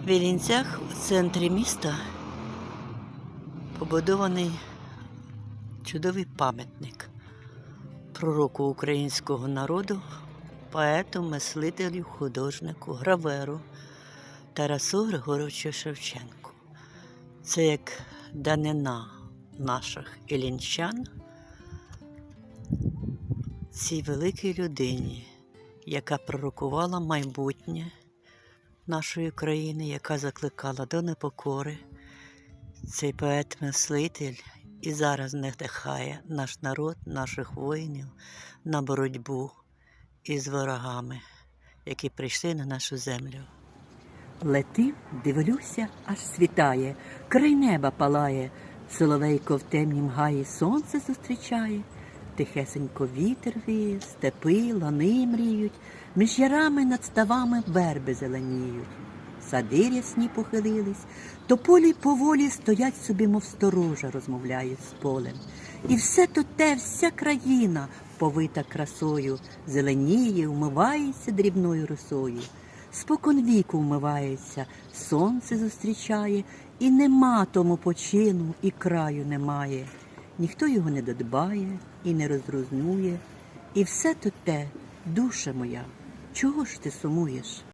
В Вілінцях в центрі міста побудований чудовий пам'ятник пророку українського народу, поету, мислителю, художнику, граверу Тарасу Григоровичу Шевченку. Це як данина наших ілінчан цій великій людині, яка пророкувала майбутнє нашої країни, яка закликала до непокори. Цей поет-мислитель і зараз не вдихає наш народ, наших воїнів на боротьбу із ворогами, які прийшли на нашу землю. Летив, дивлюся, аж світає, край неба палає, соловейко в темнім гаї сонце зустрічає, тихесенько вітер віє, степи, лани мріють, між ярами над ставами верби зеленіють. Сади рясні похилились, то полі поволі стоять собі, мов сторожа, розмовляють з полем. І все то те, вся країна, повита красою, зеленіє, умивається дрібною росою. Спокон віку вмивається, сонце зустрічає, і нема тому почину, і краю немає. Ніхто його не додбає і не розрознує. І все то те, душа моя, чого ж ти сумуєш?